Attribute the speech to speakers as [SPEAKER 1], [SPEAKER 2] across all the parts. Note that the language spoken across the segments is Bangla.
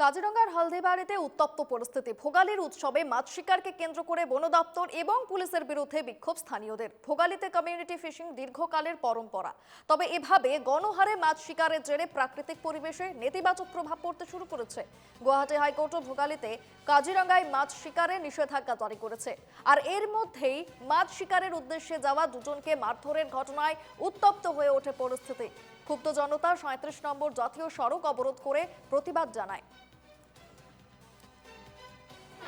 [SPEAKER 1] কাজিরঙ্গার হলদিবাড়িতে উত্তপ্ত পরিস্থিতি। ভোগালীর উৎসবে মাছ শিকারকে কেন্দ্র করে বন দপ্তর এবং পুলিশের বিরুদ্ধে বিক্ষোভ স্থানীয়দের। ভোগালিতে কমিউনিটি ফিশিং দীর্ঘকালের পরম্পরা। তবে এভাবে গণহারে মাছ শিকারের জেরে প্রাকৃতিক পরিবেশে নেতিবাচক প্রভাব পড়তে শুরু করেছে। গুয়াহাটি হাইকোর্টও ভোগালীতে কাজিরঙ্গায় মাছ শিকারে নিষেধাজ্ঞা জারি করেছে। আর এর মধ্যেই মাছ শিকারের উদ্দেশ্যে যাওয়া দুজনকে মারধরের ঘটনায় উত্তপ্ত হয়ে ওঠে পরিস্থিতি। ক্ষুব্ধ জনতা সাঁত্রিশ নম্বর জাতীয় সড়ক অবরোধ করে প্রতিবাদ জানায়।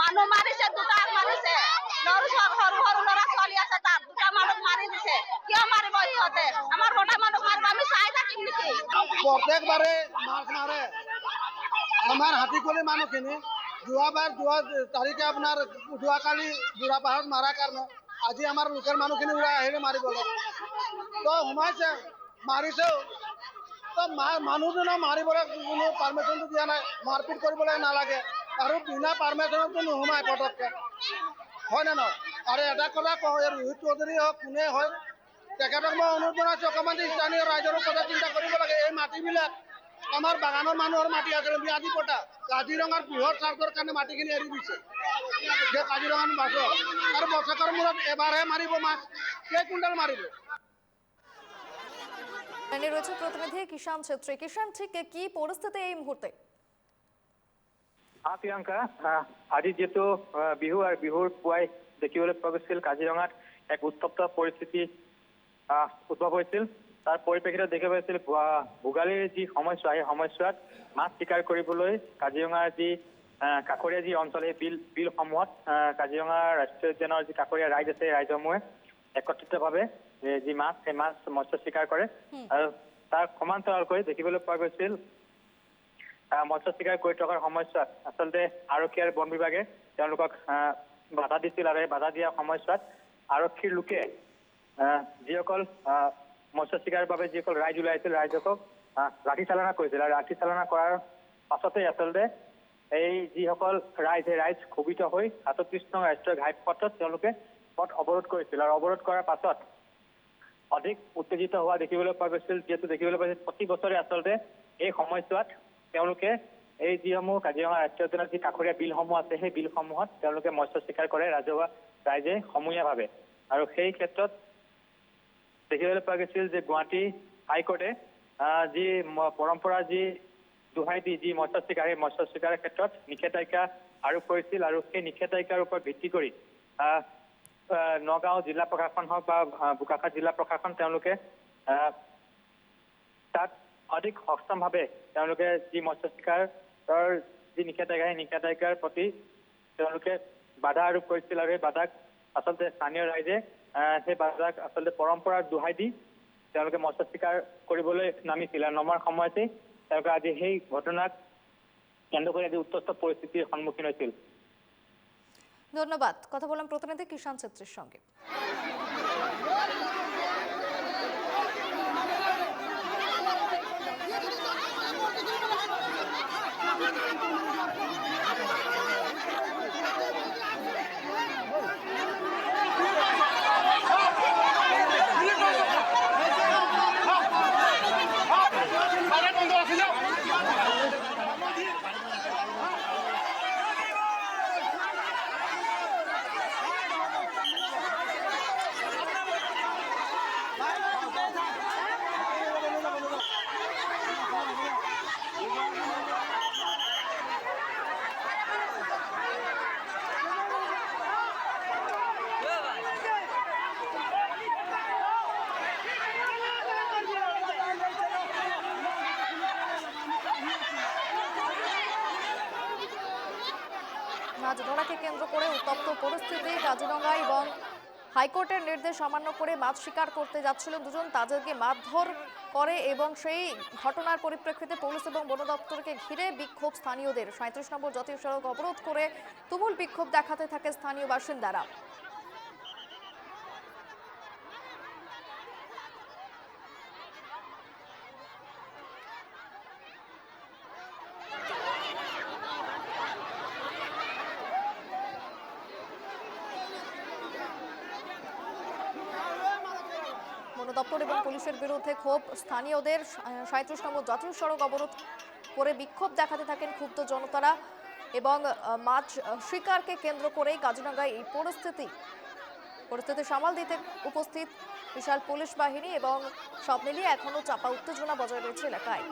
[SPEAKER 2] মানুহ মাৰিছে, দুটা মাৰিছে। সৰু সৰু ল'ৰা ছোৱালী আছে তাত, দুটা মানুহ মাৰি দিছে। কিয় মাৰিব সিহঁতে আমাৰ মতা মানুহ মাৰিব, আমি চাই থাকিম নেকি?
[SPEAKER 3] প্ৰত্যেকবাৰে মাছ মাৰে। আমাৰ হাতীকলি মানুহখিনি যোৱাবাৰ যোৱা তাৰিখে আপোনাৰ যোৱাকালি বুঢ়া পাহাৰত মাৰাৰ কাৰণে আজি আমাৰ লোকেল মানুহখিনি ওলাই আহিলে মাৰিবলৈ। তো সোমাইছে মাৰিছেও তো মানুহজনক মাৰিবলৈ কোনো পাৰ্মিশ্যনটো দিয়া নাই, মাৰপিট কৰিবলৈ নালাগে। আৰু বিনা পাৰ্মিশ্যনতো নোসোমায় পটককৈ হয় নে নহয়? আৰু এটা কথা কওঁ, এই ৰোহিত চৌধুৰী হওক, কোনে হয় তেখেতক মই অনুৰোধ জনাইছোঁ স্থানীয় ৰাইজৰ কথা চিন্তা কৰিব লাগে। এই মাটিবিলাক আমাৰ বাগানৰ মানুহৰ মাটি আছিলে ম্যাদী পটা কাজিৰঙাৰ বৃহৎ স্বাৰ্থৰ কাৰণে মাটিখিনি এৰি দিছে। যে কাজিৰঙাৰ মাছক আৰু বছৰৰ মূৰত এবাৰহে মাৰিব মাছ। কেই কুইণ্টেল মাৰিব।
[SPEAKER 1] রয়েছে প্রতিনিধি কিষান ছেত্রী কিষাণ, ঠিক কি পরিস্থিতি এই মুহূর্তে
[SPEAKER 4] প্ৰিয়ংকা আহ, আজি যিহেতু বিহু আৰু বিহুৰ পুৱাই দেখিবলৈ পোৱা গৈছিল কাজিৰঙাত এক উত্তপ্ত পৰিস্থিতি উদ্ভৱ হৈছিল। তাৰ পৰিপ্ৰেক্ষিতত দেখিব পাইছিল ভোগালীৰ যি সময়ছোৱা সেই সময়ছোৱাত মাছ চিকাৰ কৰিবলৈ কাজিৰঙাৰ যি কাষৰীয়া যি অঞ্চল সেই বিল বিলসমূহত কাজিৰঙা ৰাষ্ট্ৰীয় উদ্যানৰ যি কাষৰীয়া ৰাইজ আছে সেই ৰাইজসমূহে একত্ৰিতভাৱে যি মাছ সেই মাছ মৎস্য চিকাৰ কৰে। আৰু তাৰ সমান্তৰালকৈ দেখিবলৈ পোৱা গৈছিল মৎস্য চিকাৰ কৰি থকাৰ সময়ছোৱাত আচলতে আৰক্ষী আৰু বন বিভাগে তেওঁলোকক বাধা দিছিল আৰু এই বাধা দিয়া সময়ছোৱাত আৰক্ষীৰ লোকে যিসকল মৎস্য চিকাৰৰ বাবে যিসকল ৰাইজ ওলাইছিল ৰাইজকক লাঠি চালনা কৰিছিল। আৰু লাঠি চালনা কৰাৰ পাছতেই আচলতে এই যিসকল ৰাইজ সেই ৰাইজ ক্ষোভিত হৈ সাতত্ৰিশ নং ৰাষ্ট্ৰীয় ঘাইপথত তেওঁলোকে পথ অৱৰোধ কৰিছিল। আৰু অৱৰোধ কৰাৰ পাছত অধিক উত্তেজিত হোৱা দেখিবলৈ পোৱা গৈছিল, যিহেতু দেখিবলৈ পাইছিল প্ৰতি বছৰে আচলতে এই সময়ছোৱাত তেওঁলোকে এই যিসমূহ কাজিৰঙা ৰাষ্ট্ৰীয় উদ্যানৰ যি কাষৰীয়া বিলসমূহ আছে সেই বিলসমূহত তেওঁলোকে মৎস্য চিকাৰ কৰে ৰাজহুৱা ৰাইজে সমূহীয়াভাৱে। আৰু সেই ক্ষেত্ৰত দেখিবলৈ পোৱা গৈছিল যে গুৱাহাটী হাইকোৰ্টে যি পৰম্পৰা যি দোহাই দি যি মৎস্য চিকাৰ সেই মৎস্য চিকাৰৰ ক্ষেত্ৰত নিষেধাজ্ঞা আৰোপ কৰিছিল আৰু সেই নিষেধাজ্ঞাৰ ওপৰত ভিত্তি কৰি নগাঁও জিলা প্ৰশাসন হওক বা আহ, বোকাখাত জিলা প্ৰশাসন তেওঁলোকে তাত অধিক সক্ষমভাৱে তেওঁলোকে যি মৎস্য যি নিষেধাজ্ঞা, সেই নিষেধাজ্ঞাৰ প্ৰতি তেওঁলোকে বাধা আৰোপ কৰিছিল আৰু সেই বাধাক আচলতে স্থানীয় ৰাইজে সেই বাধাক আচলতে পৰম্পৰাৰ দোহাই দি তেওঁলোকে মৎস্য চিকাৰ কৰিবলৈ নামিছিল। আৰু নমাৰ সময়তেই তেওঁলোকে আজি সেই ঘটনাক কেন্দ্ৰ কৰি আজি উত্তপ্ত পৰিস্থিতিৰ সন্মুখীন হৈছিল।
[SPEAKER 1] ধন্যবাদ। কথা বললাম প্রতিনিধি কিষান ছেত্রীর সঙ্গে। ধরাকে কেন্দ্র করে উত্তপ্ত পরিস্থিতি কাজিরঙ্গা এবং হাইকোর্টের নির্দেশ অমান্য করে মাছ শিকার করতে যাচ্ছিলেন দুজন। তাদেরকে মারধর করে এবং সেই ঘটনার পরিপ্রেক্ষিতে পুলিশ এবং বন দপ্তরকে ঘিরে বিক্ষোভ স্থানীয়দের। সাঁত্রিশ নম্বর জাতীয় সড়ক অবরোধ করে তুমুল বিক্ষোভ দেখাতে থাকে স্থানীয় বাসিন্দারা। দপ্তর এবং পুলিশের বিরুদ্ধে ক্ষোভ। স্থানীয়দের সাঁত্রিশ নম্বর জাতীয় সড়ক অবরোধ করে বিক্ষোভ দেখাতে থাকেন ক্ষুব্ধ জনতারা এবং মাছ শিকারকে কেন্দ্র করেই কাজিরাঙ্গায় এই পরিস্থিতি পরিস্থিতি সামাল দিতে উপস্থিত বিশাল পুলিশ বাহিনী এবং সব মিলিয়ে এখনও চাপা উত্তেজনা বজায় রয়েছে এলাকায়।